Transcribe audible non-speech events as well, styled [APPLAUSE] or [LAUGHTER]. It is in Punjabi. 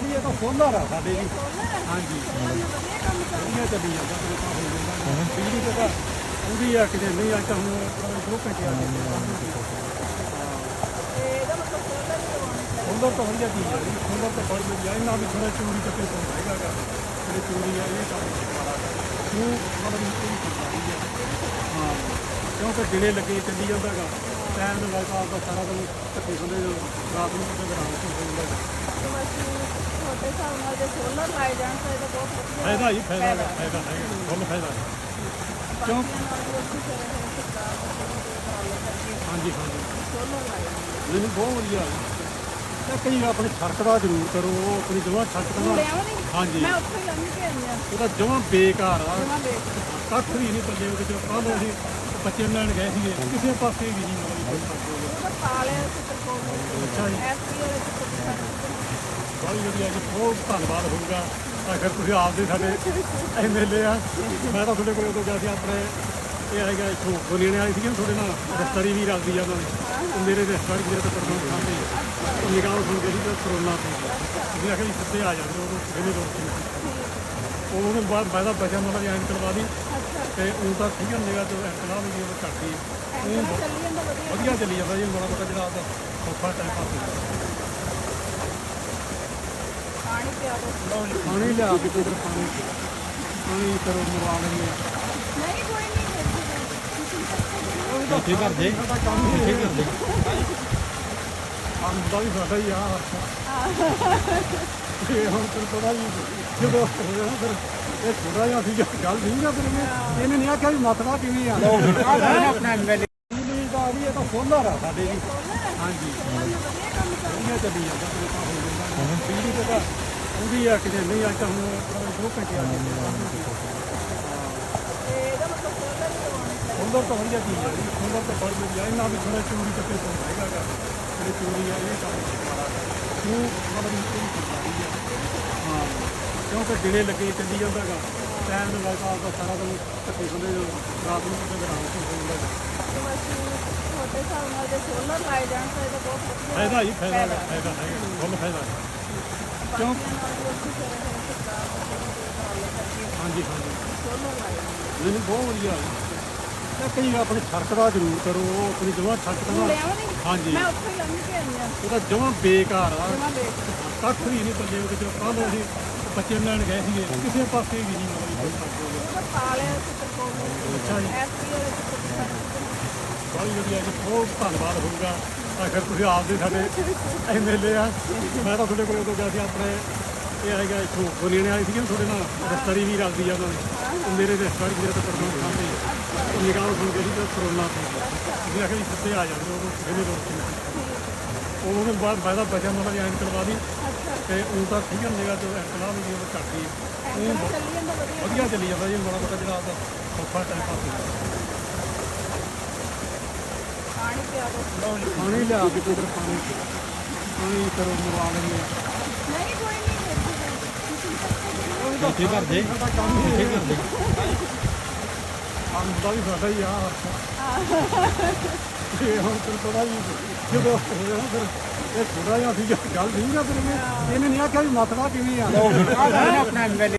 ਵੀ ਇਹ ਤਾਂ ਸੋਲਰ ਆ ਸਾਡੇ ਜੀ ਹਾਂਜੀ। ਵਧੀਆ ਚੱਲੀ ਜਾਂਦਾ ਤੇ ਤਾਂ ਹੋ ਜਾਂਦਾ ਬਿਜਲੀ ਤੇ ਤਾਂ ਉਹਦੀ ਆ ਕਿਤੇ ਨਹੀਂ ਅੱਜ ਤਾਂ ਹੁਣ ਦੋ ਘੰਟੇ ਆ ਮਤਲਬ ਸੋਲਰ ਤਾਂ ਵਧੀਆ ਚੀਜ਼ ਹੈ ਜੀ। ਸੋਲਰ ਤਾਂ ਬੜੀ ਵਧੀਆ। ਇਹਨਾਂ ਵੀ ਥੋੜਾ ਚੋਰੀ ਚੱਕੇ ਤੋਂ ਹੈਗਾ। ਗਾ ਜਿਹੜੇ ਚੋਰੀ ਆ ਇਹ ਕੰਮ ਗਾ ਉਹ ਮਤਲਬ ਇਹ ਸਰਕਾਰੀ ਹੈ। ਹਾਂ। ਕਿਉਂਕਿ ਦਿਨੇ ਲੱਗੇ ਚੱਲੀ ਜਾਂਦਾ ਗਾ ਟਾਈਮ ਦੇ ਨਾਲ ਤਾਂ ਆਪਦਾ ਸਾਰਾ ਦਿਨ ਧੱਕੇ ਹੁੰਦੇ ਰਾਤ ਨੂੰ ਕਿਤੇ ਗਰਾਮ ਤੋਂ ਹੋ ਜਾਂਦਾ ਹਿਸਾਬ ਨਾਲ ਜੇ ਸੋਲਰ ਲਾਏ ਜਾਣ ਤਾਂ ਇਹਦਾ ਬਹੁਤ ਵਧੀਆ ਫਾਇਦਾ ਹੀ ਫਾਇਦਾ ਗਾ, ਫਾਇਦਾ ਹੈ ਫੁੱਲ ਫਾਇਦਾ ਹੈ। ਕਿਉਂ ਹਾਂਜੀ ਹਾਂਜੀ ਸੋਲਰ ਲਾਏ ਜਾਣ। ਬਹੁਤ ਵਧੀਆ ਤੇ ਕਈ ਆਪਣੇ ਸੜਕ ਦਾ ਜ਼ਰੂਰ ਕਰੋ ਉਹ ਆਪਣੀ ਜਮਾਂ ਸੜਕ ਦਾ। ਮੁੜਿਆ ਨੀ ਹਾਂਜੀ। ਮੈਂ ਉੱਥੇ ਹੀ ਲੰਘ ਕੇ ਆਈ ਹਾਂ। ਉਹਦਾ ਜਮਾਂ ਬੇਕਾਰ ਆ। ਜਮਾਂ ਦੇਖ ਕੱਖ ਵੀ ਨਹੀਂ ਪੱਲੇ ਉਹਦੇ ਚ ਕਾਹਦੋਂ ਅਸੀਂ ਬੱਚੇ ਲੈਣ ਗਏ ਸੀਗੇ। ਕਿਸੇ ਪਾਸੇ ਵੀ ਨਹੀਂ ਮਤਲਬ ਉਹਦਾ ਪਾਲਿਆ ਚਿੱਤਰਕੋਟ ਅੱਛਾ ਜੀ। ਐਸਪੀ ਵਾਲੇ ਬਹੁਤ ਵਧੀਆ ਜੀ ਬਹੁਤ ਧੰਨਵਾਦ ਹੋਊਗਾ। ਅਗਰ ਤੁਸੀਂ ਆਪਦੇ ਸਾਡੇ [LAUGHS] ਐਮਐਲਏ ਆ ਮੈਂ ਤਾਂ ਤੁਹਾਡੇ ਕੋਲ ਉਦੋਂ ਗਿਆ ਸੀ ਆਪਣੇ ਇਹ ਹੈਗਾ ਇੱਥੋਂ ਬੋਲੀਆਂ ਆਏ ਸੀਗੇ ਤੁਹਾਡੇ ਨਾਲ ਰਸਤਰੀ ਵੀ ਰਲਦੀ ਆ ਉਹਨਾਂ ਨੇ ਉਹ ਮੇਰੇ ਰਿਸ਼ਤੇਦਾਰ ਮੇਰੇ ਤੋਂ ਪਰਮਾਨ ਸਾਹਮਣੇ ਉਹ ਨਿਗਾਹ ਸੁਣ ਕੇ ਤੇ ਕਰੋਨਾ ਤੋਂ। ਤੁਸੀਂ ਆਖਿਆ ਜੀ ਸਿੱਧੇ ਆ ਜਾਂਦੇ ਉਦੋਂ ਇਹਦੇ ਲੋਕ ਉਹ ਉਹਨੇ ਬਾਅਦ ਤਾਂ ਬਚਿਆ ਮਤਲਬ ਐਂ ਕਰਵਾ ਦੀ। ਤੇ ਉਹ ਤਾਂ ਠੀਕ ਹੁੰਦੇਗਾ ਜੋ ਇਨਕਲਾਬ ਵੀ ਉਹ ਘੱਟੀ ਐਂਕਰ ਚੱਲੀ ਜਾਂਦਾ ਵਧੀਆ। ਚੱਲੀ ਜਾਂਦਾ ਜੀ ਮਾੜਾ ਮੋਟਾ ਜਿਹੜਾ ਆਪਦਾ ਸੌਖਾ ਟਾਈਮ ਪਾਸ ਪਾਣੀ ਪਿਆ ਦੋ। ਪਾਣੀ ਲਿਆ ਕੇ ਤੇ ਪਾਣੀ ਪਾਣੀ ਕਰੋ ਮਰਵਾ ਲੈਂਦੇ ਆ ਨਹੀਂ ਕੋਈ ਨਹੀਂ ਇੱਥੇ ਕਰ ਦੇ ਇੱਥੇ ਕਰ ਦੇ ਵੀ ਸਾਡਾ ਹੀ ਆ ਇਹ ਹੁਣ ਫਿਰ ਥੋੜਾ ਜੀ ਜਦੋਂ ਹੋਇਆ ਨਾ ਫਿਰ ਇਹ ਥੋੜਾ ਜਿਹਾ ਸੀ ਗੱਲ ਨਹੀਂ ਫਿਰ ਮੈਂ ਇਹਨੇ ਨਹੀਂ ਆਖਿਆ ਵੀ ਮਤਲਬ ਕਿਵੇਂ ਆ। ਆਪਣਾ ਐਮਐਲਏ ਬਿਜਲੀ ਦਾ ਵੀ ਇਹ ਤਾਂ ਸੋਲਰ ਆ ਸਾਡੇ ਜੀ ਹਾਂਜੀ। ਵਧੀਆ ਚੱਲੀ ਜਾਂਦਾ ਤੇ ਤਾਂ ਤੇ ਉਹਦੀ ਆ ਕਿਤੇ ਨਹੀਂ ਅੱਜ ਤਾਂ ਹੁਣ ਦੋ ਘੰਟੇ ਆ ਗਏ ਤੇ ਤਾਂ ਵਧੀਆ ਚੀਜ਼ ਹੈ ਜੀ ਸੋਲਰ ਤਾਂ ਬੜੀ ਵਧੀਆ। ਇਹਨਾਂ ਵੀ ਥੋੜਾ ਚੋਰੀ ਚੱਕੇ ਤੋਂ ਹੈਗਾ ਗਾ। ਜਿਹੜੇ ਚੋਰੀ ਆ, ਇਹ ਕੰਮ ਮਾੜਾ ਗਾ। ਮਤਲਬ ਇਹ ਸਰਕਾਰੀ ਹੈ ਹਾਂ। ਕਿਉਂਕਿ ਦਿਨੇ ਲੱਗੇ ਚੱਲੀ ਜਾਂਦਾ ਗਾ ਟਾਈਮ ਦੇ ਨਾਲ ਤਾਂ ਸਾਰਾ ਦਿਨ ਧੱਕੇ ਹੁੰਦੇ ਰਾਤ ਨੂੰ ਕਿਤੇ ਗਰਾਮ ਤੋਂ ਹੋ ਗਾ। ਫਾਇਦਾ ਹੀ ਫਾਇਦਾ ਹੈਗਾ ਫਾਇਦਾ ਹੈ ਫੁੱਲ ਫਾਇਦਾ। ਹੈ। ਕਿਉਂ? ਹਾਂਜੀ ਹਾਂਜੀ। ਜਾਣ। ਮੈਨੂੰ ਬਹੁਤ ਵਧੀਆ ਤੇ ਕਈ ਆਪਣੇ ਸੜਕ ਦਾ ਜ਼ਰੂਰ ਕਰੋ ਉਹ ਆਪਣੀ ਜਮਾਂ ਦਾ। ਨੀ? ਹਾਂਜੀ। ਮੈਂ ਉੱਥੇ ਹੀ ਲੰਘ ਕੇ ਆਈ ਹਾਂ। ਉਹਦਾ ਜਮਾਂ ਬੇਕਾਰ ਆ। ਜਮਾਂ ਦੇਖ ਕੱਖ ਵੀ ਨਹੀਂ ਪੱਲੇ ਉਹਦੇ ਚ। ਕਾਹਦੋਂ ਅਸੀਂ ਬੱਚੇ ਲੈਣ ਗਏ ਸੀਗੇ। ਕਿਸੇ ਪਾਸੇ ਵੀ ਨਹੀਂ ਮਤਲਬ ਉਹਦਾ ਪਾਲਿਆ ਅੱਛਾ ਜੀ। ਐਸਪੀ ਚਿੱਤਰਕੋਟ ਬਹੁਤ ਵਧੀਆ ਜੀ ਬਹੁਤ ਧੰਨਵਾਦ ਹੋਊਗਾ। ਅਗਰ ਤੁਸੀਂ ਆਪਦੇ ਸਾਡੇ ਐਮਐਲਏ ਆ ਮੈਂ ਤਾਂ ਤੁਹਾਡੇ ਕੋਲ ਉਦੋਂ ਗਿਆ ਸੀ ਆਪਣੇ ਇਹ ਹੈਗਾ ਇੱਥੋਂ ਬੋਲੀਆਂ ਆਏ ਸੀਗੇ ਤੁਹਾਡੇ ਨਾਲ ਰਸਤਰੀ ਵੀ ਰਲਦੀ ਆ ਉਹਨਾਂ ਨੇ। ਉਹ ਮੇਰੇ ਰਿਸ਼ਤੇਦਾਰ ਮੇਰੇ ਤੋਂ ਪਰਮਾਨ ਸਾਹਮਣੇ ਉਹ ਨਿਗਾਹ ਸੁਣ ਕੇ ਸੀ ਤੇ ਕਰੋਨਾ ਤੋਂ। ਤੁਸੀਂ ਆਖਿਆ ਜੀ ਸਿੱਧੇ ਆ ਜਾਂਦੇ ਉਦੋਂ ਇਹਦੇ ਲੋਕ ਸੀ ਉਹ ਉਹਨੇ ਬਾਅਦ ਤਾਂ ਬਚਿਆ ਮਤਲਬ ਐਂ ਕਰਵਾ ਦੀ। ਤੇ ਉਹ ਤਾਂ ਠੀਕ ਹੁੰਦੇਗਾ ਜੋ ਇਨਕਲਾਬ ਵੀ ਉਹ ਘੱਟੀ ਜਾਂਦਾ ਵਧੀਆ। ਚੱਲੀ ਜਾਂਦਾ ਜੀ ਮਾੜਾ ਮੋਟਾ ਜਿਹੜਾ ਆਪਦਾ ਸੌਖਾ ਟਾਈਮ ਪਾਸ ਪਾਣੀ ਪਿਆ ਦੋ। ਪਾਣੀ ਲਿਆ ਕੇ ਤੇ ਪਾਣੀ ਪਾਣੀ ਕਰੋ ਮਰਵਾ ਲੈਂਦੇ ਆ ਨਹੀਂ ਕੋਈ ਦੇ ਸਾਡਾ ਕੰਮ ਹੀ ਦੇ ਦਾ ਵੀ ਸਾਡਾ ਹੀ ਆ। ਇਹ ਹੁਣ ਫਿਰ ਥੋੜਾ ਜੀ ਜਦੋਂ ਹੋਇਆ ਨਾ ਫਿਰ ਇਹ ਥੋੜਾ ਜਿਹਾ ਸੀ ਗੱਲ ਨਹੀਂ ਆ ਫਿਰ ਮੈਂ ਇਹਨੇ ਨਹੀਂ ਆਖਿਆ ਵੀ ਮਤਲਬ ਕਿਵੇਂ ਆ। ਆ ਆਪਣਾ ਐਮਐਲਏ